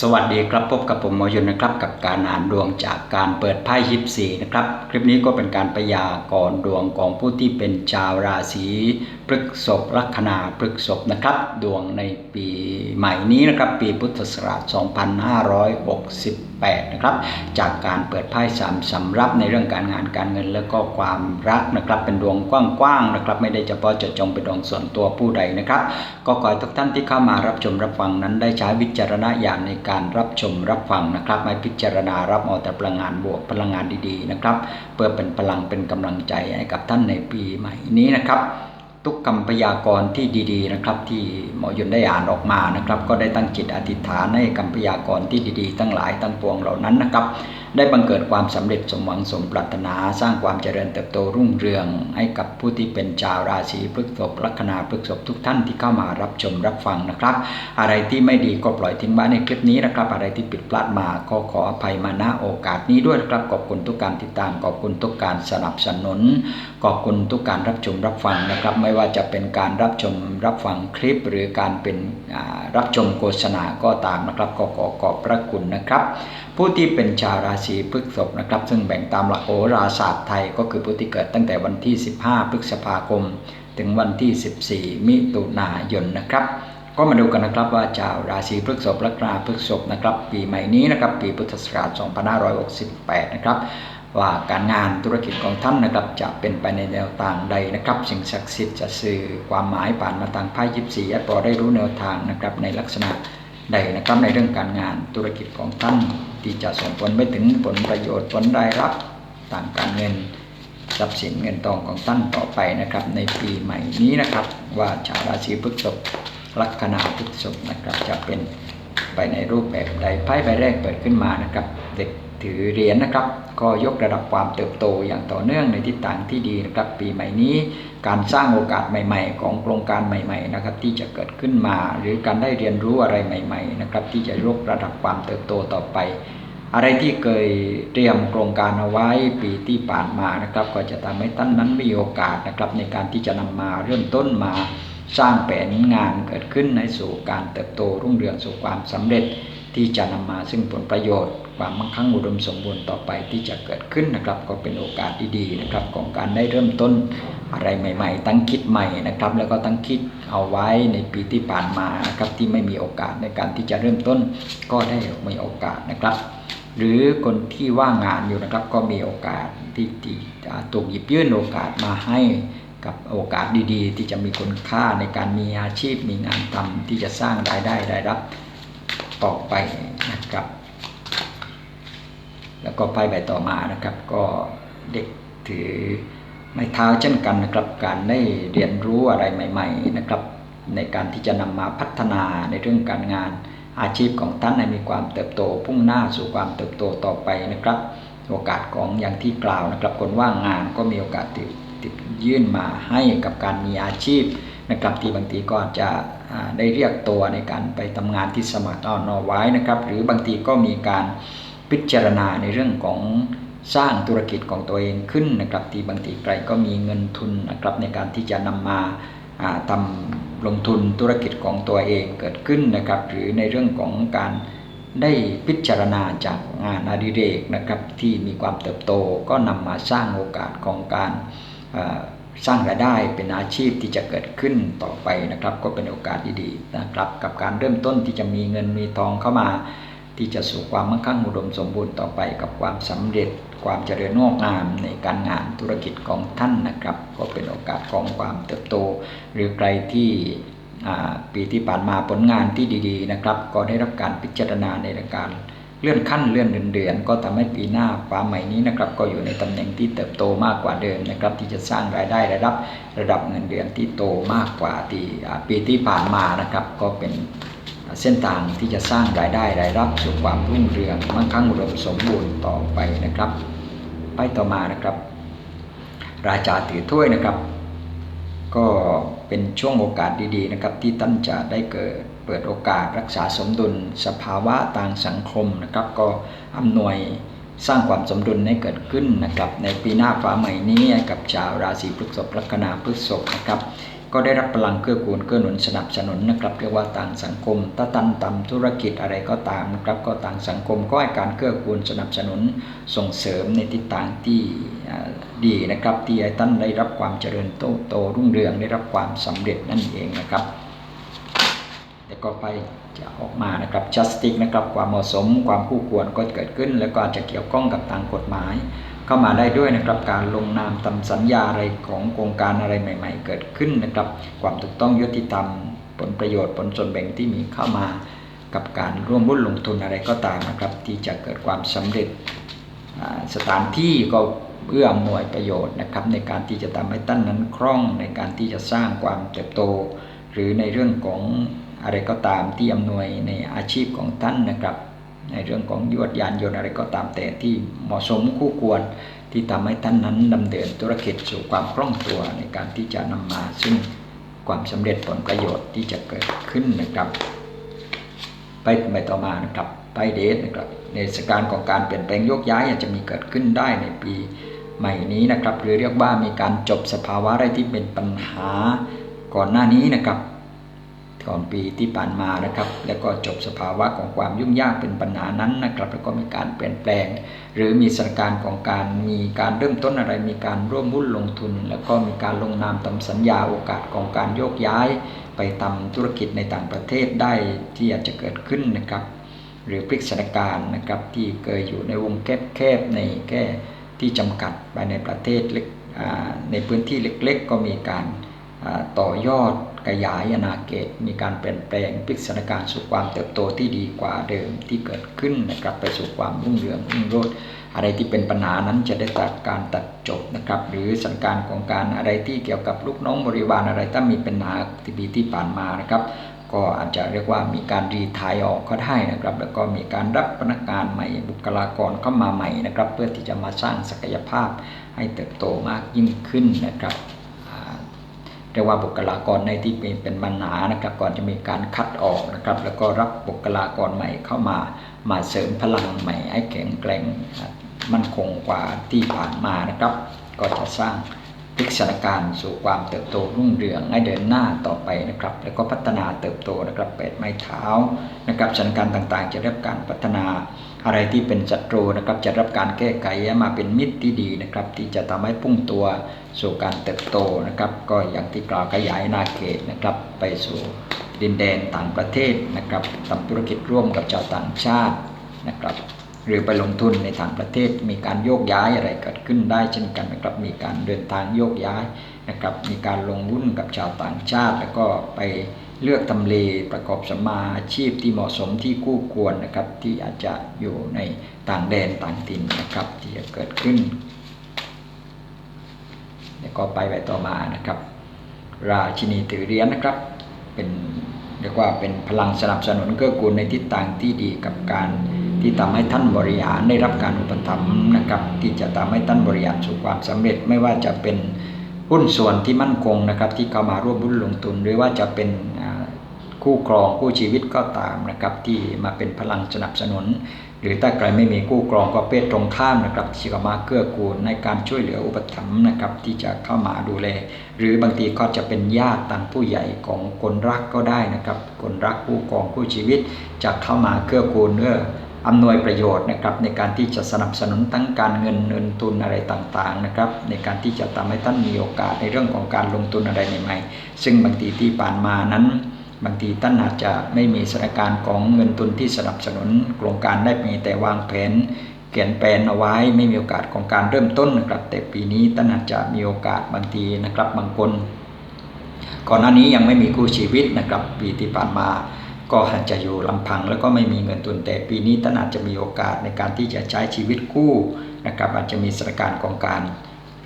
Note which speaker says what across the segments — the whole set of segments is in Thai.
Speaker 1: สวัสดีครับพบกับผมหมอยนนะครับกับการอ่านดวงจากการเปิดไพ่ยิปซีนะครับคลิปนี้ก็เป็นการประยากรณ์ดวงของผู้ที่เป็นชาวราศีพฤกษภลัคนาพฤกษภนะครับ ดวงในปีใหม่นี้นะครับ ปีพุทธศักราช 2 5 6 8นะครับจากการเปิดไพ่สามสำรับในเรื่องการงานการเงินและก็ความรักนะครับเป็นดวงกว้างๆนะครับไม่ได้เฉพาะเจาะจงเป็นดวงส่วนตัวผู้ใดนะครับ ก็ขอให้ทุกท่านที่เข้ามารับชมรับฟังนั้นได้ใช้วิจารณญาณในการรับชมรับฟังนะครับไม่พิจารณารับเอาแต่พลังงานบวกพลังงานดีๆนะครับเพื่อเป็นพลังเป็นกำลังใจให้กับท่านในปีใหม่นี้นะครับ ทุกคำพยากรณ์ที่ดีๆนะครับ ที่หมอยนได้อ่านออกมานะครับ ก็ได้ตั้งจิตอธิษฐานให้คำพยากรณ์ที่ดีๆ ทั้งหลายทั้งปวงเหล่านั้นนะครับ ได้บังเกิดความสำเร็จสมหวังสมปรารถนา สร้างความเจริญเติบโตรุ่งเรือง ให้กับผู้ที่เป็นชาวราศีพฤษภลัคนาพฤษภทุกท่านที่เข้ามารับชมรับฟังนะครับ อะไรที่ไม่ดีก็ปล่อยทิ้งไว้ในคลิปนี้นะครับ อะไรที่ผิดพลาดมาก็ขออภัยมาณโอกาสนี้ด้วยนะครับขอบคุณทุกการติดตามขอบคุณทุกการสนับสนุนขอบคุณทุกการรับชมรับฟังนะครับ ไม่ว่าจะเป็นการรับชมรับฟังคลิป หรือการเป็นรับชมโฆษณาก็ตามนะครับก็ขอขอบพระคุณนะครับ ผู้ที่เป็นชาวราศีพฤษภนะครับ ซึ่งแบ่งตามหลักโหราศาสตร์ไทยก็คือผู้ที่เกิดตั้งแต่วันที่ 15 พฤษภาคม ถึงวันที่ 14 มิถุนายนนะครับ ก็มาดูกันนะครับว่าชาวราศีพฤษภแลัคนาพฤษภนะครับ ปีใหม่นี้นะครับ ปีพุทธศักราช 2568 นะครับว่าการงานธุรกิจของท่านนะครับจะเป็นไปในแนวทางใดนะครับ สิ่งศักดิ์สิทธิ์จะสื่อความหมายผ่านมาทางไพ่ยิปซีให้พอได้รู้แนวทางนะครับในลักษณะใดนะครับในเรื่องการงานธุรกิจของท่าน ที่จะส่งผลไปถึงผลประโยชน์ผลรายรับทางการเงินทรัพย์สินเงินทองของท่านต่อไปนะครับ ในปีใหม่นี้นะครับ ว่าชาวราศีพฤษภลัคนาพฤษภนะครับจะเป็นไปในรูปแบบใดไพ่ใบแรกเปิดขึ้นมานะครับ เด็กถือเหรียญนะครับ ก็ยกระดับความเติบโตอย่างต่อเนื่องในทิศทางที่ดีนะครับ ปีใหม่นี้ การสร้างโอกาสใหม่ ๆ ของโครงการใหม่ ๆ นะครับ ที่จะเกิดขึ้นมา หรือการได้เรียนรู้อะไรใหม่ ๆ นะครับ ที่จะยกระดับความเติบโตต่อไป อะไรที่เคยเตรียมโครงการเอาไว้ปีที่ผ่านมานะครับ ก็จะทำให้ท่านนั้นมีโอกาสนะครับ ในการที่จะนำมาเริ่มต้นมาสร้างแผนงานเกิดขึ้นในสู่การเติบโตรุ่งเรืองสู่ความสำเร็จที่จะนำมาซึ่งผลประโยชน์ ความมั่งคั่งอุดมสมบูรณ์ต่อไปที่จะเกิดขึ้นนะครับ ก็เป็นโอกาสดีๆนะครับ ของการได้เริ่มต้นอะไรใหม่ ๆ ตั้งคิดใหม่นะครับ แล้วก็ตั้งคิดเอาไว้ในปีที่ผ่านมานะครับที่ไม่มีโอกาสในการที่จะเริ่มต้นก็ได้มีโอกาสนะครับ หรือคนที่ว่างงานอยู่นะครับ ก็มีโอกาสที่ที่จะถูกหยิบยื่นโอกาสมาให้กับโอกาสดีๆ ที่จะมีคุณค่าในการมีอาชีพมีงานทำที่จะสร้างรายได้รายรับต่อไปนะครับ แล้วก็ไพ่ใบต่อมานะครับ ก็เด็กถือไม้เท้าเช่นกันนะครับการได้เรียนรู้อะไรใหม่ ๆนะครับ ในการที่จะนำมาพัฒนาในเรื่องการงาน อาชีพของท่านให้มีความเติบโตพุ่งหน้าสู่ความเติบโตต่อไปนะครับ โอกาสของอย่างที่กล่าวนะครับ คนว่างงานก็มีโอกาสติดติดยื่นมาให้กับการมีอาชีพนะครับที่บางทีก็อาจจะได้เรียกตัวในการไปทำงานที่สมัครออนไว้นะครับ หรือบางทีก็มีการพิจารณาในเรื่องของสร้างธุรกิจของตัวเองขึ้นนะครับที่บางทีใครก็มีเงินทุนนะครับในการที่จะนำมาอ่า ทำลงทุนธุรกิจของตัวเองเกิดขึ้นนะครับ หรือในเรื่องของการได้พิจารณาจากงานอดิเรกนะครับที่มีความเติบโตก็นำมาสร้างโอกาสของการสร้างรายได้เป็นอาชีพที่จะเกิดขึ้นต่อไปนะครับ ก็เป็นโอกาสดีๆนะครับ กับการเริ่มต้นที่จะมีเงินมีทองเข้ามา ที่จะสู่ความมั่งคั่งอุดมสมบูรณ์ต่อไปกับความสำเร็จ ความเจริญงอกงามในการงานธุรกิจของท่านนะครับ ก็เป็นโอกาสของความเติบโต หรือใครที่ปีที่ผ่านมาผลงานที่ดีๆนะครับ ก็ได้รับการพิจารณาในการเลื่อนขั้นเลื่อนเดือนๆก็ทำให้ปีหน้าฟ้าใหม่นี้นะครับ ก็อยู่ในตำแหน่งที่เติบโตมากกว่าเดิมนะครับ ที่จะสร้างรายได้ระดับระดับเงินเดือนที่โตมากกว่าที่ปีที่ผ่านมานะครับ ก็เป็น เส้นทางที่จะสร้างรายได้รายรับสู่ความรุ่งเรืองมั่งคั่งอุดมสมบูรณ์ต่อไปนะครับ ไปต่อมานะครับ ราชาถือถ้วยนะครับ ก็เป็นช่วงโอกาสดีๆนะครับ ที่ท่านจะได้เกิดเปิดโอกาสรักษาสมดุลสภาวะทางสังคมนะครับ ก็อำนวยสร้างความสมดุลให้เกิดขึ้นนะครับ ในปีหน้าฟ้าใหม่นี้กับชาวราศีพฤษภลัคนาพฤษภนะครับ ก็ได้รับพลังเกื้อกูลเกื้อหนุนสนับสนุนนะครับเรียกว่าต่างสังคมถ้าตันตำธุรกิจอะไรก็ตามนะครับก็ต่างสังคมก็ให้การเกื้อกูลสนับสนุนส่งเสริมในทิศทางที่ดีนะครับที่ให้ท่านได้รับความเจริญโตโตรุ่งเรืองได้รับความสำเร็จนั่นเองนะครับแต่ก็ไปจะออกมานะครับ justice นะครับความเหมาะสมความคู่ควรก็เกิดขึ้น แล้วก็จะเกี่ยวข้องกับทางกฎหมาย เข้ามาได้ด้วยนะครับการลงนามทำสัญญาอะไรของโครงการอะไรใหม่ ๆ เกิดขึ้นนะครับ ความถูกต้องยุติธรรมผลประโยชน์ผลส่วนแบ่งที่มีเข้ามากับการร่วมรุ่นลงทุนอะไรก็ตามนะครับ ที่จะเกิดความสำเร็จสถานที่ก็เอื้ออำนวยประโยชน์นะครับ ในการที่จะทำให้ท่านนั้นคล่องในการที่จะสร้างความเติบโต หรือในเรื่องของอะไรก็ตามที่อำนวยในอาชีพของท่านนะครับ ในเรื่องของยวดยานยนต์อะไรก็ตามแต่ที่เหมาะสมคู่ควรที่ทำให้ท่านนั้นดำเนินธุรกิจสู่ความคล่องตัวในการที่จะนำมาซึ่งความสำเร็จผลประโยชน์ที่จะเกิดขึ้นนะครับ ไปไปต่อมานะครับไปเดทนะครับในสการของการเปลี่ยนแปลงโยกย้ายอาจจะมีเกิดขึ้นได้ในปีใหม่นี้นะครับ หรือเรียกว่ามีการจบสภาวะอะไรที่เป็นปัญหาก่อนหน้านี้นะครับ ก่อนปีที่ผ่านมานะครับ แล้วก็จบสภาวะของความยุ่งยากเป็นปัญหานั้นนะครับแล้วก็มีการเปลี่ยนแปลง หรือมีสถานการณ์ของการมีการเริ่มต้นอะไร มีการร่วมหุ้นลงทุน แล้วก็มีการลงนามทำสัญญาโอกาสของการโยกย้าย ไปทำธุรกิจในต่างประเทศได้ที่อาจจะเกิดขึ้นนะครับ หรือพลิกสถานการณ์นะครับที่เคยอยู่ในวงแคบๆในแค่ที่จำกัดไปในประเทศเล็กในพื้นที่เล็กๆ ก็มีการต่อยอด ขยายอาณาเขตมีการเปลี่ยนแปลงพลิกสถานการณ์สู่ความเติบโตที่ดีกว่าเดิมที่เกิดขึ้นนะครับไปสู่ความรุ่งเรืองรุ่งโรจน์อะไรที่เป็นปัญหานั้นจะได้ตัดการตัดจบนะครับ หรือสถานการของการอะไรที่เกี่ยวกับลูกน้องบริวารอะไรถ้ามีปัญหาที่ปีที่ผ่านมานะครับ ก็อาจจะเรียกว่ามีการรีทายออกก็ได้นะครับ แล้วก็มีการรับพนักงานใหม่บุคลากรเข้ามาใหม่นะครับ เพื่อที่จะมาสร้างศักยภาพให้เติบโตมากยิ่งขึ้นนะครับ รียกว่าบุคลากรในที่เป็นปัญหานะครับ ก่อนจะมีการคัดออกนะครับ แล้วก็รับบุคลากรใหม่เข้ามามาเสริมพลังใหม่ให้แข็งแกร่งมั่นคงกว่าที่ผ่านมานะครับ ก็จะสร้างพลิกสถานการณ์สู่ความเติบโตรุ่งเรืองให้เดินหน้าต่อไปนะครับ แล้วก็พัฒนาเติบโตนะครับแปดไม้เท้านะครับสถานการณ์ต่างๆ จะได้รับการพัฒนา อะไรที่เป็นศัตรูนะครับจะรับการแก้ไขมาเป็นมิตรที่ดีนะครับ ที่จะทำให้พุ่งตัวสู่การเติบโตนะครับ ก็อย่างที่กล่าวขยายนาเขตนะครับ ไปสู่ดินแดนต่างประเทศนะครับทำธุรกิจร่วมกับชาวต่างชาตินะครับ หรือไปลงทุนในต่างประเทศมีการโยกย้ายอะไรเกิดขึ้นได้เช่นกันนะครับ มีการเดินทางโยกย้ายนะครับ มีการลงหุ้นกับชาวต่างชาติ แล้วก็ไป เลือกทำเลประกอบสมาอาชีพที่เหมาะสมที่คู่ควรนะครับ ที่อาจจะอยู่ในต่างแดนต่างถิ่นนะครับ ที่จะเกิดขึ้น แล้วก็ไปไปต่อมานะครับ ราชินีถือเรียญนะครับ เป็นเรียกว่าเป็นพลังสนับสนุนเกื้อกูลในทิศทางที่ดีกับการที่ทำให้ท่านบริหารได้รับการอุปถัมภ์นะครับ ที่จะทำให้ท่านบริหารสู่ความสำเร็จไม่ว่าจะเป็น หุ้นส่วนที่มั่นคงนะครับที่เข้ามาร่วมหุ้นลงทุน หรือว่าจะเป็นคู่ครองคู่ชีวิตก็ตามนะครับที่มาเป็นพลังสนับสนุน หรือถ้าใครไม่มีคู่ครองก็เพศตรงข้ามนะครับที่เข้ามาเกื้อกูลในการช่วยเหลืออุปถัมภ์นะครับที่จะเข้ามาดูแล หรือบางทีก็จะเป็นญาติต่างผู้ใหญ่ของคนรักก็ได้นะครับคนรักคู่ครองคู่ชีวิตจะเข้ามาเกื้อกูลเพื่อ อำนวยประโยชน์นะครับในการที่จะสนับสนุนทั้งการเงินเงินทุนอะไรต่างๆนะครับในการที่จะทำให้ท่านมีโอกาสในเรื่องของการลงทุนอะไรใหม่ๆ ซึ่งบางทีที่ผ่านมานั้นบางทีท่านอาจจะไม่มีสถานการณ์ของเงินทุนที่สนับสนุนโครงการได้มีแต่วางแผนเขียนแผนเอาไว้ไม่มีโอกาสของการเริ่มต้นนะครับแต่ปีนี้ท่านอาจจะมีโอกาสบางทีนะครับบางคน ก่อนหน้านี้ยังไม่มีคู่ชีวิตนะครับปีที่ผ่านมา ก็อาจจะอยู่ลำพังแล้วก็ไม่มีเงินทุนแต่ปีนี้ท่านอาจจะมีโอกาสในการที่จะใช้ชีวิตคู่นะครับอาจจะมีสถานการณ์ของการ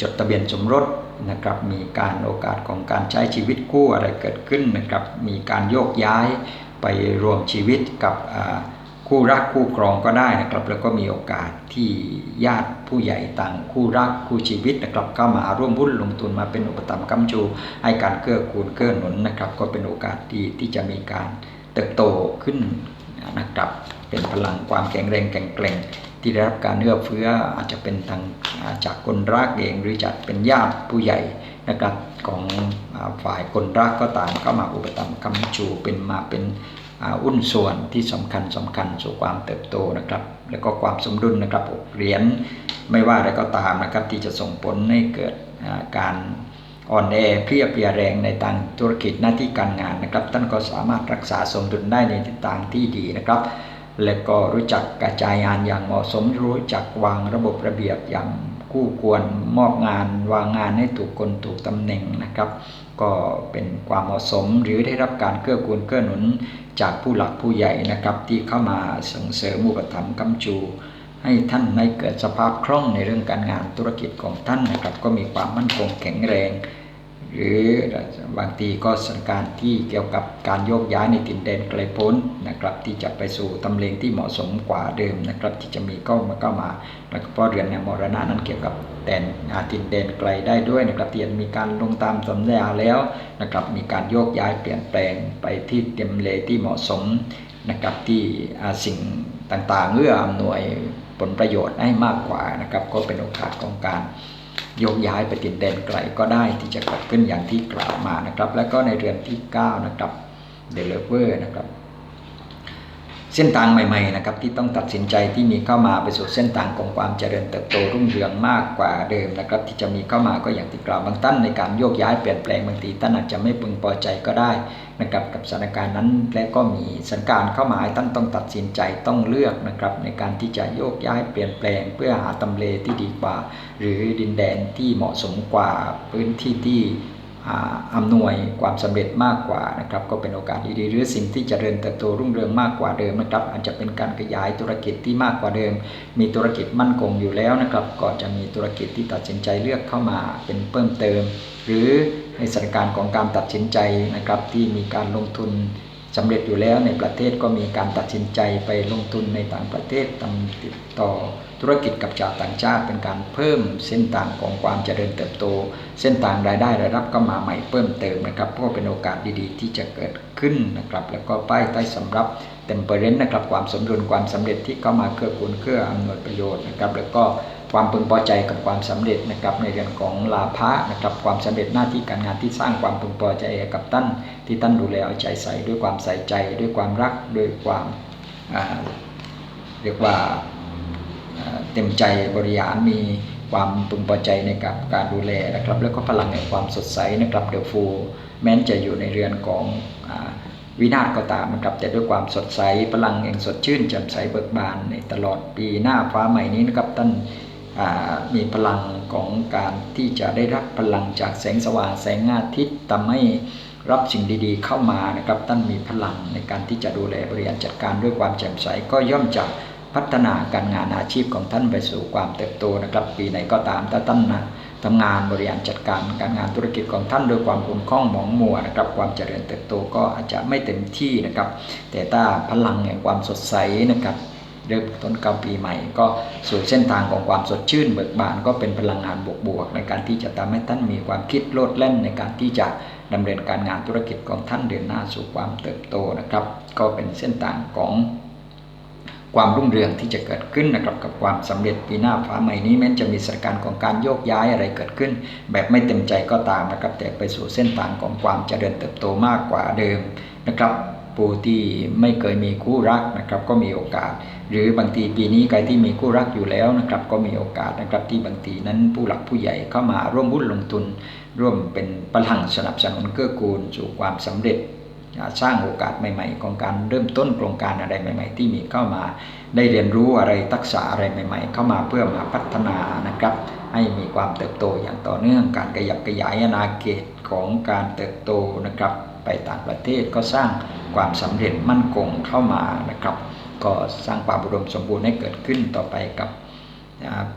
Speaker 1: จดทะเบียนสมรสนะครับมีการโอกาสของการใช้ชีวิตคู่อะไรเกิดขึ้นนะครับมีการโยกย้ายไปรวมชีวิตกับคู่รักคู่ครองก็ได้นะครับแล้วก็มีโอกาสที่ญาติผู้ใหญ่ต่างคู่รักคู่ชีวิตนะครับเข้ามาร่วมหุ้นลงทุนมาเป็นอุปถัมภ์กำชูให้การเกื้อกูลเกื้อหนุนนะครับก็เป็นโอกาสดีที่จะมีการ ติบโตขึ้นนะครับ เป็นพลังความแข็งแรงแข็งแกร่งที่ได้รับการเอื้อเฟื้ออาจจะเป็นทางจากคนรักเองหรือจะเป็นญาติผู้ใหญ่นะครับของฝ่ายคนรักก็ตามเข้ามาอุปถัมภ์คำชูเป็นมาเป็นอุ้นส่วนที่สำคัญสำคัญสู่ความเติบโตนะครับ แล้วก็ความสมดุลนะครับเหรียญไม่ว่าอะไรก็ตามนะครับที่จะส่งผลให้เกิดการ อ่อนแอเพลียเพลียแรงในทางธุรกิจหน้าที่การงานนะครับ ท่านก็สามารถรักษาสมดุลได้ในทิศทางที่ดีนะครับ และก็รู้จักกระจายงานอย่างเหมาะสมรู้จักวางระบบระเบียบอย่างคู่ควรมอบงานวางงานให้ถูกคนถูกตำแหน่งนะครับ ก็เป็นความเหมาะสมหรือได้รับการเกื้อกูลเกื้อหนุนจากผู้หลักผู้ใหญ่นะครับ ที่เข้ามาส่งเสริมอุปถัมภ์กำจู ให้ท่านในเกิดสภาพคล่องในเรื่องการงานธุรกิจของท่านนะครับ ก็มีความมั่นคงแข็งแรง หรือบางทีก็สถานการณ์ที่เกี่ยวกับการโยกย้ายในถิ่นแดนไกลโพ้นนะครับ ที่จะไปสู่ตำแหน่งที่เหมาะสมกว่าเดิมนะครับ ที่จะมีก็มาก็มาแล้วก็เพราะเรือนในมรณะนั้นเกี่ยวกับแดนอาถิ่นแดนไกลได้ด้วยนะครับที่มีการลงตามสัญญาแล้วนะครับ มีการโยกย้ายเปลี่ยนแปลงไปที่เต็มเลที่เหมาะสมนะครับที่สิ่งต่างๆเอื้ออำนวยผลประโยชน์ให้มากกว่านะครับ ก็เป็นโอกาสของการ โยกย้ายไปติดแดนไกลก็ได้ที่จะเกิดขึ้นอย่างที่กล่าวมานะครับ แล้วก็ในเรือนที่ 9 นะครับเดลเวอร์นะครับ เส้นทางใหม่ๆนะครับที่ต้องตัดสินใจที่มีเข้ามาไปสู่เส้นทางของความเจริญเติบโตรุ่งเรืองมากกว่าเดิมนะครับที่จะมีเข้ามาก็อย่างที่กล่าวบางท่านในการโยกย้ายเปลี่ยนแปลงบางทีท่านอาจจะไม่พึงพอใจก็ได้นะครับกับสถานการณ์นั้นและก็มีสถานการณ์เข้ามาท่านต้องตัดสินใจต้องเลือกนะครับในการที่จะโยกย้ายเปลี่ยนแปลง เพื่อหาตำเลที่ดีกว่า หรือดินแดนที่เหมาะสมกว่าพื้นที่ที่ อำนวยความสำเร็จมากกว่านะครับก็เป็นโอกาสดีๆหรือสิ่งที่จเจริญเติบโตรุ่งเรืองมากกว่าเดิมนะครับอาจจะเป็นการขยายธุรกิจที่มากกว่าเดิม มีธุรกิจมั่นคงอยู่แล้วนะครับก็จะมีธุรกิจที่ตัดสินใจเลือกเข้ามาเป็นเพิ่มเติม หรือในสถานการณ์ของการตัดสินใจนะครับที่มีการลงทุน สำเร็จอยู่แล้วในประเทศก็มีการตัดสินใจไปลงทุนในต่างประเทศติดต่อธุรกิจกับชาวต่างชาติเป็นการเพิ่มเส้นทางของความเจริญเติบโต เส้นทางรายได้รายรับก็มาใหม่เพิ่มเติมนะครับก็เป็นโอกาสดีๆ ที่จะเกิดขึ้นนะครับแล้วก็ป้ายใต้สำรับเต็มเปอร์เรนต์นะครับความสมดุลความสำเร็จที่เข้ามาเกื้อกูลเกื้ออำนวยประโยชน์นะครับแล้วก็ ความพึงพอใจกับความสำเร็จนะครับในเรื่องของลาภะนะครับความสำเร็จหน้าที่การงานที่สร้างความพึงพอใจกับท่านที่ท่านดูแลเอาใจใส่ด้วยความใส่ใจ ด้วยความรักด้วยความเรียกว่าเต็มใจบริหารมีความพึงพอใจในกับการดูแลนะครับ แล้วก็พลังแห่งความสดใสนะครับเดลฟูแม้นจะอยู่ในเรือนของวินาศก็ตามนะครับแต่ด้วยความสดใสพลังแห่งสดชื่นแจ่มใสเบิกบานในตลอดปีหน้าฟ้าใหม่นี้นะครับท่าน มีพลังของการที่จะได้รับพลังจากแสงสว่างแสงอาทิตย์ทำให้รับสิ่งดีๆเข้ามานะครับท่านมีพลังในการที่จะดูแลบริหารจัดการด้วยความแจ่มใสก็ย่อมจะพัฒนาการงานอาชีพของท่านไปสู่ความเติบโตนะครับ ปีไหนก็ตามถ้าท่านนะทำงานบริหารจัดการการงานธุรกิจของท่านด้วยความคุ้มคล่องหมองมัวนะครับความเจริญเติบโตก็อาจจะไม่เต็มที่นะครับ แต่ถ้าพลังแห่งความสดใสนะครับ เริ่มต้นกาปีใหม่ ก็สู่เส้นทางของความสดชื่นเบิกบานก็เป็นพลังงานบวกๆในการที่จะทำให้ท่านมีความคิดโลดแล่นในการที่จะดำเนินการงานธุรกิจของท่านเดินหน้าสู่ความเติบโตนะครับ ก็เป็นเส้นทางของความรุ่งเรืองที่จะเกิดขึ้นนะครับกับความสำเร็จปีหน้าฟ้าใหม่นี้แม้จะมีสถานการณ์ของการโยกย้ายอะไรเกิดขึ้น แบบไม่เต็มใจก็ตามนะครับแต่ไปสู่เส้นทางของความเจริญเติบโตมากกว่าเดิมนะครับ ผู้ที่ไม่เคยมีคู่รักนะครับก็มีโอกาส หรือบางทีปีนี้ใครที่มีคู่รักอยู่แล้วนะครับก็มีโอกาสนะครับที่บางทีนั้นผู้หลักผู้ใหญ่เข้ามาร่วมบุญลงทุน ร่วมเป็นพลังสนับสนุนเกื้อกูลสู่ความสำเร็จสร้างโอกาสใหม่ ๆ ของการเริ่มต้นโครงการอะไรใหม่ ๆ ที่มีเข้ามา ได้เรียนรู้อะไรทักษะอะไรใหม่ ๆ เข้ามาเพื่อมาพัฒนานะครับ ให้มีความเติบโตอย่างต่อเนื่องการขยับขยายอาณาเขตของการเติบโตนะครับ ไปต่างประเทศก็สร้างความสำเร็จมั่นคงเข้ามานะครับ ก็สร้างความอุดมสมบูรณ์ให้เกิดขึ้นต่อไปกับ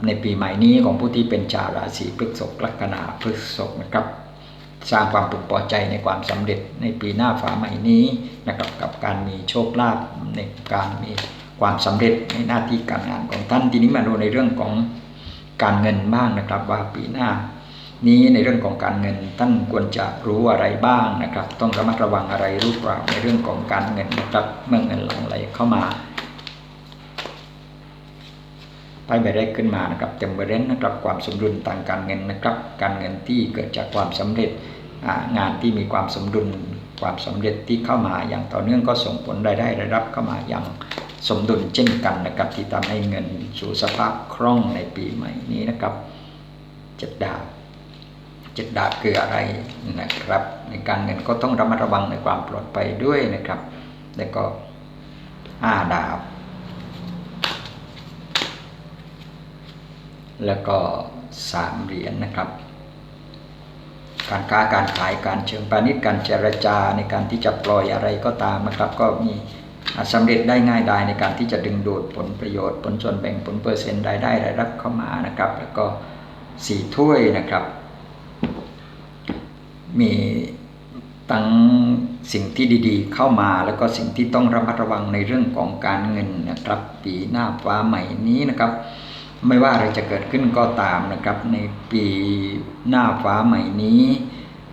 Speaker 1: ในปีใหม่นี้ของผู้ที่เป็นชาวราศีพฤษภลัคนาพฤษภนะครับสร้างความพึงพอใจในความสำเร็จในปีหน้าฝาใหม่นี้นะครับกับการมีโชคลาภในการมีความสำเร็จในหน้าที่การงานของท่านทีนี้มาดูในเรื่องของการเงินบ้างนะครับว่าปีหน้า นี้ในเรื่องของการเงินท่านควรจะรู้อะไรบ้างนะครับ ต้องระมัดระวังอะไรรู้เปล่าในเรื่องของการเงินนะครับเมื่อเงินหลั่งไหลเข้ามาไพ่ใบแรกขึ้นมานะครับเต็มเบรนนะครับความสมดุลทางการเงินนะครับ การเงินที่เกิดจากความสำเร็จงานที่มีความสมดุลความสำเร็จที่เข้ามาอย่างต่อเนื่องก็ส่งผลรายได้รายรับเข้ามาอย่างสมดุลเช่นกันนะครับที่ทำให้เงินสู่สภาพคล่องในปีใหม่นี้นะครับเจ็ดดาว จ็ดดาวคืออะไรนะครับ ในการเงินก็ต้องระมัดระวังในความปลอดภัยด้วยนะครับ แล้วก็ห้าดาวแล้วก็สามเหรียญนนะครับ การค้าการขายการเชิงพาณิชย์การเจรจาในการที่จะปล่อยอะไรก็ตามนะครับ ก็มีสำเร็จได้ง่ายดายในการที่จะดึงดูดผลประโยชน์ ผลส่วนแบ่งผลเปอร์เซ็นต์รายได้รายรับเข้ามานะครับ แล้วก็สี่ถ้วยนะครับ มีตั้งสิ่งที่ดีๆ เข้ามาแล้วก็สิ่งที่ต้องระมัดระวังในเรื่องของการเงินนะครับ ปีหน้าฟ้าใหม่นี้นะครับ ไม่ว่าอะไรจะเกิดขึ้นก็ตามนะครับ ในปีหน้าฟ้าใหม่นี้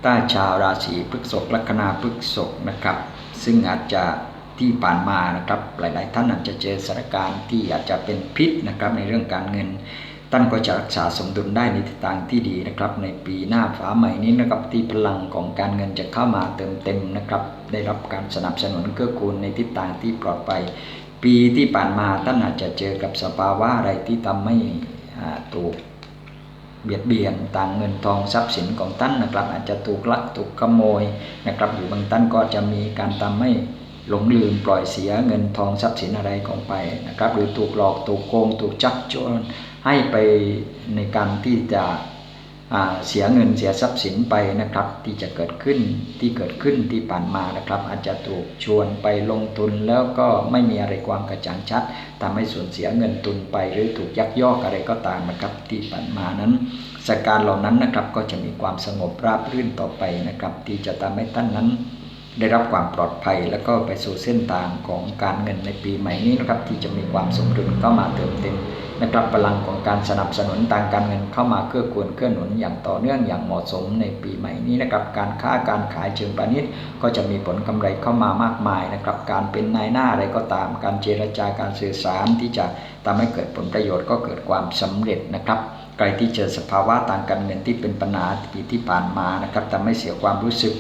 Speaker 1: ถ้าชาวราศีพฤษภลัคนาพฤษภนะครับ ซึ่งอาจจะที่ผ่านมานะครับ หลาย ๆ ท่านอาจจะเจอสถานการณ์ที่อาจจะเป็นพิษนะครับในเรื่องการเงิน ท่านก็จะรักษาสมดุลได้ในทิศทางที่ดีนะครับ ในปีหน้าฟ้าใหม่นี้นะครับที่พลังของการเงินจะเข้ามาเติมเต็มนะครับ ได้รับการสนับสนุนเกื้อกูลในทิศทางที่ปลอดภัยปีที่ผ่านมาท่านอาจจะเจอกับสภาวะอะไรที่ทำให้ถูกเบียดเบียนต่างเงินทองทรัพย์สินของท่านนะครับ อาจจะถูกลักถูกขโมยนะครับหรือบางท่านก็จะมีการทำให้หลงลืมปล่อยเสียเงินทองทรัพย์สินอะไรของไปนะครับ หรือถูกหลอกถูกโกงถูกจักจน ให้ไปในการที่จะเสียเงินเสียทรัพย์สินไปนะครับ ที่จะเกิดขึ้นที่เกิดขึ้นที่ผ่านมานะครับ อาจจะถูกชวนไปลงทุนแล้วก็ไม่มีอะไรความกระจ่างชัดทำให้สูญเสียเงินทุนไป หรือถูกยักยอกอะไรก็ตามนะครับที่ผ่านมานั้นสการเหล่านั้นนะครับก็จะมีความสงบราบรื่นต่อไปนะครับ ที่จะทำให้ท่านนั้น ได้รับความปลอดภัย แล้วก็ไปสู่เส้นทางของการเงินในปีใหม่นี้นะครับที่จะมีความสมดุลเข้ามาเติมเต็มนะครับพลังของการสนับสนุนทางการเงินเข้ามาเกื้อกูลเกื้อหนุนอย่างต่อเนื่องอย่างเหมาะสมในปีใหม่นี้นะครับการค้าการขายเชิงพาณิชย์ก็จะมีผลกำไรเข้ามามากมายนะครับการเป็นนายหน้าอะไรก็ตาม การเจรจาการสื่อสารที่จะทำให้เกิดผลประโยชน์ก็เกิดความสำเร็จนะครับใครที่เจอสภาวะทางการเงินที่เป็นปัญหาปีที่ผ่านมานะครับทำให้เสียความรู้สึก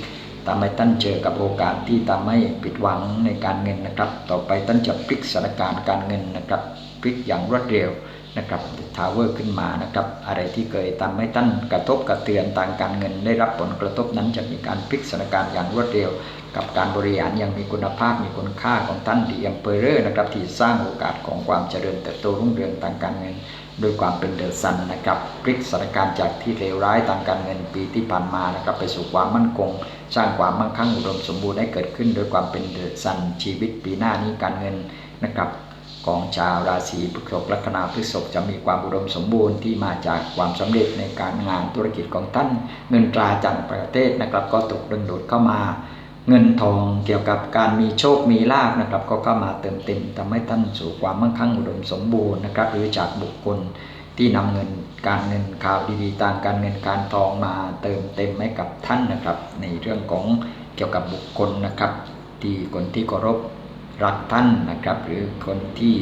Speaker 1: ทำให้ท่านเจอกับโอกาสที่ทำให้ผิดหวังในการเงินนะครับ ต่อไปท่านจะพลิกสถานการณ์การเงินนะครับพลิกอย่างรวดเร็วนะครับทาวเวอร์ขึ้นมานะครับ อะไรที่เคยทำให้ท่านกระทบกระเตือนทางการเงิน ได้รับผลกระทบนั้นจะมีการพลิกสถานการณ์อย่างรวดเร็ว กับการบริหารอย่างมีคุณภาพมีคุณค่าของท่านดีเอ็มเปอร์นะครับที่สร้างโอกาสของความเจริญเติบโตรุ่งเรืองทางการเงินด้วยความเป็นเดอะซันนะครับพลิกสถานการณ์จากที่เลวร้ายทางการเงินปีที่ผ่านมานะครับไปสู่ความมั่นคง สร้างความมั่งคั่งอุดมสมบูรณ์ให้เกิดขึ้น โดยความเป็นเดสันชีวิตปีหน้านี้การเงินนะครับของชาวราศีพฤษภลัคนาพฤษภจะมีความอุดมสมบูรณ์ที่มาจากความสำเร็จในการงานธุรกิจของท่าน เงินตราจากประเทศนะครับ ก็ตกดึงดูดเข้ามา เงินทองเกี่ยวกับการมีโชคมีลาภนะครับ ก็เข้ามาเติมเต็มทำให้ท่านสู่ความมั่งคั่งอุดมสมบูรณ์นะครับ หรือจากบุคคลที่นำเงิน การเงินข่าวดีๆต่างการเงินการทองมาเติมเต็มให้กับท่านนะครับ ในเรื่องของเกี่ยวกับบุคคลนะครับ ที่คนที่เคารพรักท่านนะครับ หรือคนที่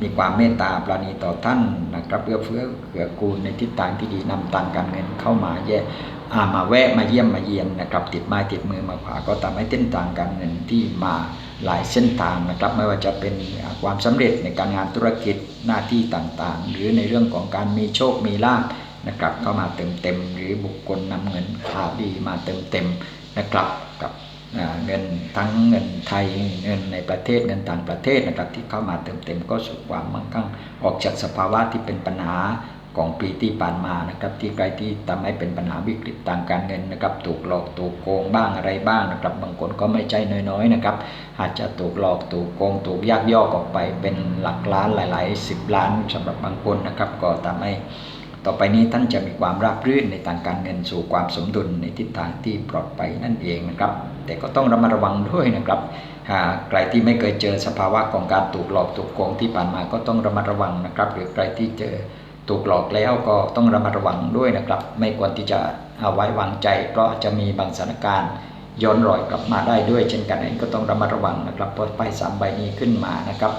Speaker 1: มีความเมตตาปราณีต่อท่านนะครับเพื่อเฟื้อเกื้อกูลในทิศทางที่ดีนำตังการเงินเข้ามาแย่ามาแวะมาเยี่ยมมาเยียนนะครับ ติดไม้ติดมือมาขวาก็ทำให้เส้นทางการเงินที่มาหลายเส้นทางนะครับ ไม่ว่าจะเป็นความสำเร็จในการงานธุรกิจ หน้าที่ต่างๆ หรือในเรื่องของการมีโชคมีลาภนะครับเข้ามาเติมเต็มหรือบุคคลนำเงินข่าวดีมาเติมเต็มนะครับกับเงินทั้งเงินไทยเงินในประเทศเงินต่างประเทศนะครับที่เข้ามาเติมเต็มก็สู่ความมั่งคั่งออกจากสภาวะที่เป็นปัญหา ของปีที่ผ่านมานะครับที่ใครที่ทำให้เป็นปัญหาวิกฤตทางการเงินนะครับถูกหลอกถูกโกงบ้างอะไรบ้างนะครับบางคนก็ไม่ใจน้อยๆนะครับอาจจะถูกหลอกถูกโกงถูกยักยอกออกไปเป็นหลักล้านหลายๆสิบล้านสำหรับบางคนนะครับก็ทำให้ต่อไปนี้ท่านจะมีความราบรื่นในทางการเงินสู่ความสมดุลในทิศทางที่ปลอดภัยนั่นเองนะครับแต่ก็ต้องระมัดระวังด้วยนะครับหากใครที่ไม่เคยเจอสภาวะของการถูกหลอกถูกโกงที่ผ่านมาก็ต้องระมัดระวังนะครับ หรือใครที่เจอ ถูกหลอกแล้วก็ต้องระมัดระวังด้วยนะครับ ไม่ควรที่จะเอาไว้วางใจ เพราะจะมีบางสถานการณ์ย้อนรอยกลับมาได้ด้วย เช่นกันเองก็ต้องระมัดระวังนะครับเพราะไพ่สามใบนี้ขึ้นมานะครับ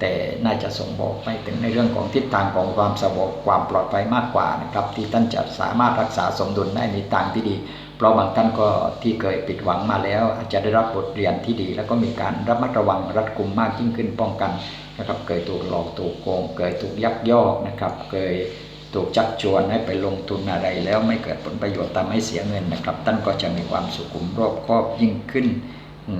Speaker 1: แต่น่าจะส่งบอกไปถึงในเรื่องของทิศทางของความสงบความปลอดภัยมากกว่านะครับ ที่ท่านจะสามารถรักษาสมดุลได้ในทางที่ดี เพราะบางท่านก็ที่เคยปิดหวังมาแล้ว อาจจะได้รับบทเรียนที่ดี แล้วก็มีการระมัดระวังรัดกุมมากยิ่งขึ้นป้องกัน นะครับเคยถูกหลอกถูกโกงเคยถูกยักยอกนะครับเคยถูกจักชวนให้ไปลงทุนอะไรแล้วไม่เกิดผลประโยชน์ทำให้เสียเงินนะครับ ท่านก็จะมีความสุขุมรอบคอบยิ่งขึ้น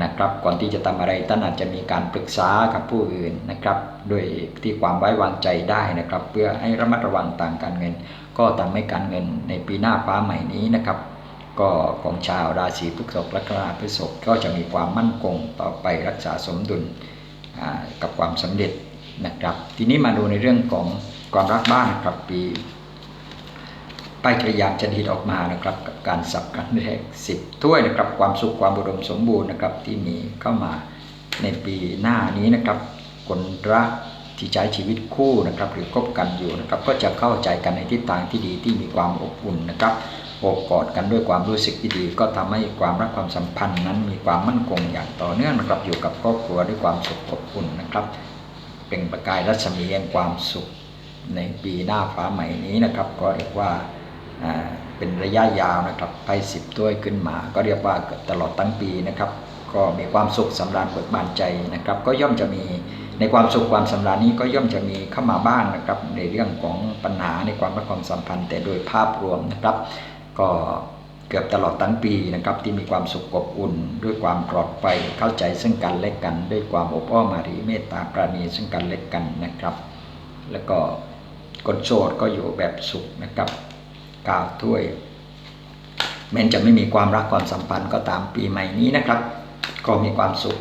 Speaker 1: นะครับ ก่อนที่จะทำอะไรท่านอาจจะมีการปรึกษากับผู้อื่นนะครับด้วยที่ความไว้วางใจได้นะครับ เพื่อให้ระมัดระวังต่างการเงิน ก็ทำให้การเงินในปีหน้าฟ้าใหม่นี้นะครับก็ของชาวราศีพฤษภและราพฤษภก็จะมีความมั่นคงต่อไปรักษาสมดุล กับความสำเร็จนะครับ ทีนี้มาดูในเรื่องของความรักบ้านนะครับปีป้ายกระยามจะดีดออกมานะครับกับการสับกันแรกสิบถ้วยนะครับความสุขความบุดมสมบูรณ์นะครับที่มีเข้ามาในปีหน้านี้นะครับคนรักที่ใช้ชีวิตคู่นะครับหรือคบกันอยู่นะครับก็จะเข้าใจกันในทิศทางที่ดีที่มีความอบอุ่นนะครับ โอบกอดกันด้วยความรู้สึกที่ดี ก็ทำให้ความรักความสัมพันธ์นั้นมีความมั่นคงอย่างต่อเนื่องนะครับอยู่กับครอบครัวด้วยความสุขอบอุ่นนะครับ เป็นประกายรัศมีแห่งความสุขในปีหน้าฟ้าใหม่นี้นะครับ ก็เรียกว่าเป็นระยะยาวนะครับไปสิบถ้วยขึ้นมา ก็เรียกว่าตลอดทั้งปีนะครับ ก็มีความสุขสำราญเบิกบานใจนะครับ ก็ย่อมจะมีในความสุขความสำราญนี้ก็ย่อมจะมีเข้ามาบ้างนะครับ ในเรื่องของปัญหาในความรักความสัมพันธ์แต่โดยภาพรวมนะครับ ก็เกือบตลอดทั้งปีนะครับที่มีความสุขอบอุ่น ด้วยความปลอดภัยเข้าใจซึ่งกันและกัน ด้วยความอบอ้อมอารีเมตตาปราณีซึ่งกันและกันนะครับ แล้วก็คนโสดก็อยู่แบบสุขนะครับกาวถ้วย แม้จะไม่มีความรักความสัมพันธ์ก็ตามปีใหม่นี้นะครับ ก็มีความสุข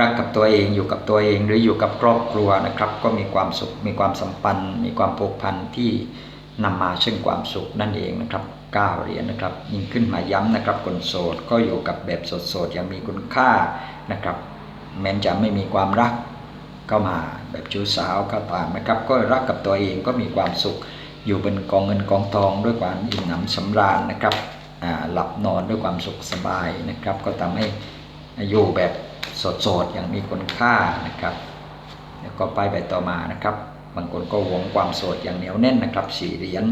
Speaker 1: รักกับตัวเองอยู่กับตัวเองหรืออยู่กับครอบครัวนะครับ ก็มีความสุขมีความสัมพันธ์ มีความผูกพันที่ นำมาซึ่งความสุขนั่นเองนะครับก้าเหรียญนะครับ ยิ่งขึ้นมาย้ำนะครับคนโสดก็อยู่กับแบบโสดๆอย่างมีคุณค่านะครับ แม้จะไม่มีความรักเข้ามาแบบชู้สาวก็ตามนะครับ ก็รักกับตัวเองก็มีความสุข อยู่บนกองเงินกองทองด้วยความอิ่มหนำสำราญนะครับหลับนอนด้วยความสุขสบายนะครับ ก็ทำให้อยู่แบบสดๆอย่างมีคุณค่านะครับ แล้วก็ไปไปต่อมานะครับ บางคนก็หวงความโสดอย่างเหนียวแน่นนะครับสี่เหรียญ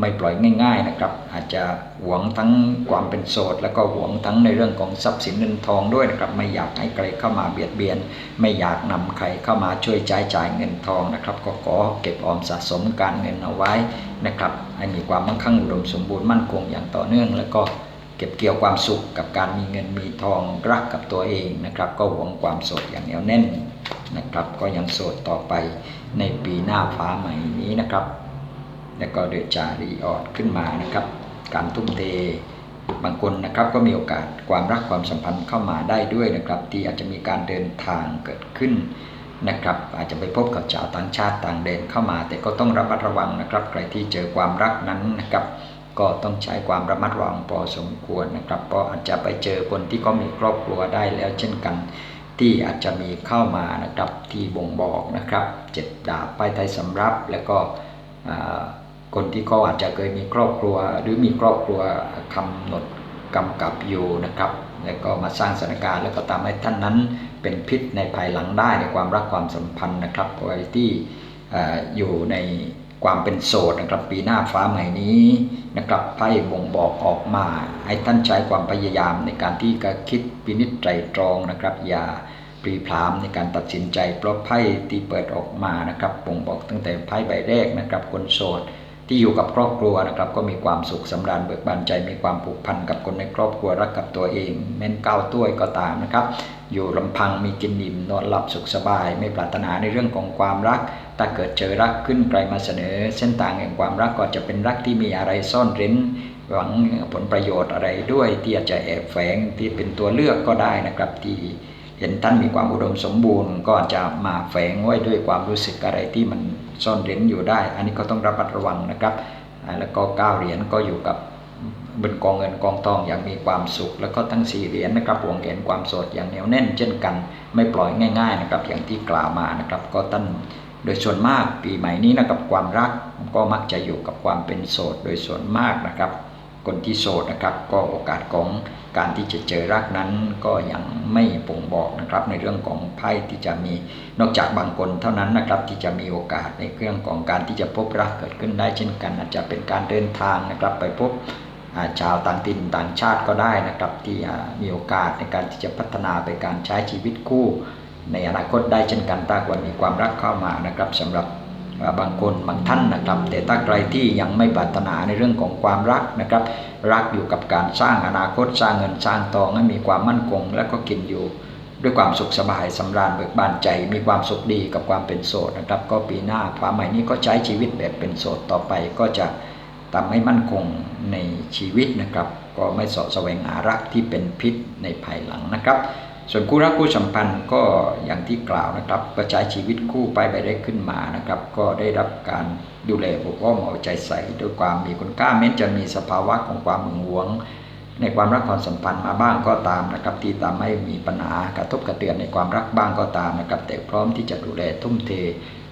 Speaker 1: ไม่ปล่อยง่ายๆนะครับ อาจจะหวงทั้งความเป็นโสด แล้วก็หวงทั้งในเรื่องของทรัพย์สินเงินทองด้วยนะครับ ไม่อยากให้ใครเข้ามาเบียดเบียน ไม่อยากนำใครเข้ามาช่วยใช้จ่ายเงินทองนะครับ ก็ขอเก็บออมสะสมการเงินเอาไว้นะครับ ให้มีความมั่งคั่งอุดมสมบูรณ์มั่นคงอย่างต่อเนื่อง แล้วก็เก็บเกี่ยวความสุขกับการมีเงินมีทองรักกับตัวเองนะครับ ก็หวงความโสดอย่างเหนียวแน่น นะครับ ก็ยังโสดต่อไปในปีหน้าฟ้าใหม่นี้นะครับ แล้วก็เดือดจารีออดขึ้นมานะครับ การทุ่มเทบางคนนะครับก็มีโอกาสความรักความสัมพันธ์เข้ามาได้ด้วยนะครับ ที่อาจจะมีการเดินทางเกิดขึ้นนะครับ อาจจะไปพบกับชาวต่างชาติต่างแดนเข้ามา แต่ก็ต้องระมัดระวังนะครับ ใครที่เจอความรักนั้นนะครับ ก็ต้องใช้ความระมัดระวังพอสมควรนะครับเพราะอาจจะไปเจอคนที่ก็มีครอบครัวได้แล้วเช่นกัน ที่อาจจะมีเข้ามานะครับที่บ่งบอกนะครับเจ็ดดาบไปไทยสำรับ แล้วก็คนที่เขาอาจจะเคยมีครอบครัว หรือมีครอบครัวกำหนดกำกับอยู่นะครับ แล้วก็มาสร้างสถานการณ์แล้วก็ทำให้ท่านนั้นเป็นพิษในภายหลังได้ในความรักความสัมพันธ์นะครับไว้ที่อยู่ใน ความเป็นโสดนะครับปีหน้าฟ้าใหม่นี้นะครับไพ่บ่งบอกออกมา ให้ท่านใช้ความพยายามในการที่จะคิดพินิจไตรตรองนะครับ อย่าปรีพรามในการตัดสินใจ เพราะไพ่ที่เปิดออกมานะครับบ่งบอกตั้งแต่ไพ่ใบแรกนะครับคนโสด ที่อยู่กับครอบครัวนะครับ ก็มีความสุขสำราญเบิกบานใจ มีความผูกพันกับคนในครอบครัวรักกับตัวเองแม้นก้าวต้วยก็ตามนะครับ อยู่ลำพังมีกินอิ่มนอนหลับสุขสบาย ไม่ปรารถนาในเรื่องของความรัก ถ้าเกิดเจอรักขึ้นไกลมาเสนอ เส้นทางแห่งความรักก็จะเป็นรักที่มีอะไรซ่อนเร้นหวังผลประโยชน์อะไรด้วยที่อาจจะแอบแฝงที่เป็นตัวเลือกก็ได้นะครับที่ เห็นท่านมีความอุดมสมบูรณ์ ก็จะมาแฝงไว้ด้วยความรู้สึกอะไรที่มันซ่อนเร้นอยู่ได้ อันนี้ก็ต้องระมัดระวังนะครับ แล้วก็ก้าเหรียญก็อยู่กับบนกองเงินกองทองอย่างมีความสุข แล้วก็ทั้งสี่เหรียญนะครับห่วงเห็นความโสดอย่างเหนียวแน่น เช่นกัน ไม่ปล่อยง่าย ๆนะครับ อย่างที่กล่าวมานะครับ ก็ท่านโดยส่วนมากปีใหม่นี้นะครับความรักก็มักจะอยู่กับความเป็นโสด โดยส่วนมากนะครับ คนที่โสดนะครับ ก็โอกาสของ การที่จะเจอรักนั้นก็ยังไม่ป่งบอกนะครับ ในเรื่องของไพ่ที่จะมีนอกจากบางคนเท่านั้นนะครับที่จะมีโอกาสในเรื่องของการที่จะพบรักเกิดขึ้นได้เช่นกัน อาจจะเป็นการเดินทางนะครับ ไปพบชาวต่างถิ่นต่างชาติก็ได้นะครับ ที่มีโอกาสในการที่จะพัฒนาไปการใช้ชีวิตคู่ ในอนาคตได้เช่นกันถ้าวันมีความรักเข้ามานะครับสำหรับ บางคนบางท่านนะครับ แต่ถ้าใครที่ยังไม่ปรารถนาในเรื่องของความรักนะครับ รักอยู่กับการสร้างอนาคตสร้างเงินสร้างทองให้มีความมั่นคง และก็กินอยู่ด้วยความสุขสบายสำราญเบิกบานใจ มีความสุขดีกับความเป็นโสดนะครับ ก็ปีหน้าความใหม่นี้ก็ใช้ชีวิตแบบเป็นโสดต่อไปก็จะทำให้มั่นคงในชีวิตนะครับ ก็ไม่สอะแสวงหารักที่เป็นพิษในภายหลังนะครับ ส่วนคู่รักคู่สัมพันธ์ก็อย่างที่กล่าวนะครับก็ใช้ชีวิตคู่ไปไปได้ขึ้นมานะครับ ก็ได้รับการดูแลปกป้องเอาใจใส่ด้วยความมีคุณค่าแม้จะมีสภาวะของความหึงหวง ในความรักความสัมพันธ์มาบ้างก็ตามนะครับ ที่ทำให้มีปัญหากระทบกระเตือนในความรักบ้างก็ตามนะครับ แต่พร้อมที่จะดูแลทุ่มเท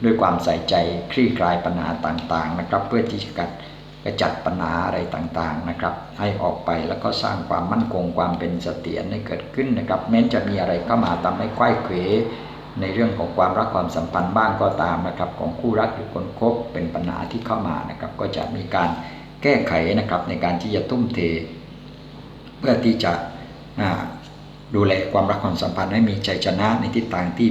Speaker 1: ด้วยความใส่ใจคลี่คลายปัญหาต่างๆนะครับ เพื่อที่จะกัด กระจัดปัญหาอะไรต่างๆนะครับ ให้ออกไปแล้วก็สร้างความมั่นคงความเป็นเสถียรให้เกิดขึ้นนะครับแม้จะมีอะไรเข้ามาทำให้ควายเขวในเรื่องของความรักความสัมพันธ์บ้างก็ตามนะครับ ของคู่รักหรือคนคบเป็นปัญหาที่เข้ามานะครับ ก็จะมีการแก้ไขนะครับในการที่จะทุ่มเท เพื่อที่จะดูแลความรักความสัมพันธ์ให้มีใจชนะในทิศทางที่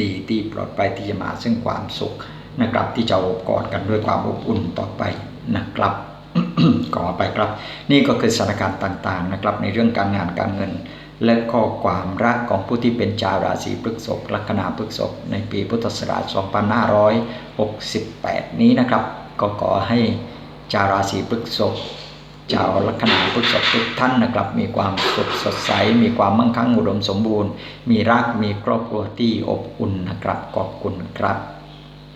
Speaker 1: ดีที่ปลอดภัยที่จะมาซึ่งความสุขนะครับ ที่จะอบกอดกันด้วยความอบอุ่นต่อไป นะครับขอไปครับ นี่ก็คือสถานการณ์ต่างๆนะครับ ในเรื่องการงานการเงิน และข้อความรักของผู้ที่เป็นชาวราศีพฤษภลัคนาพฤษภในปีพุทธศักราช 2568 นี้นะครับ ก็ขอให้ชาวราศีพฤษภชาวลัคนาพฤษภทุกท่านนะครับ มีความสุขสดใส มีความมั่งคั่งอุดมสมบูรณ์ มีรักมีครอบครัวที่อบอุ่นนะครับขอบคุณครับ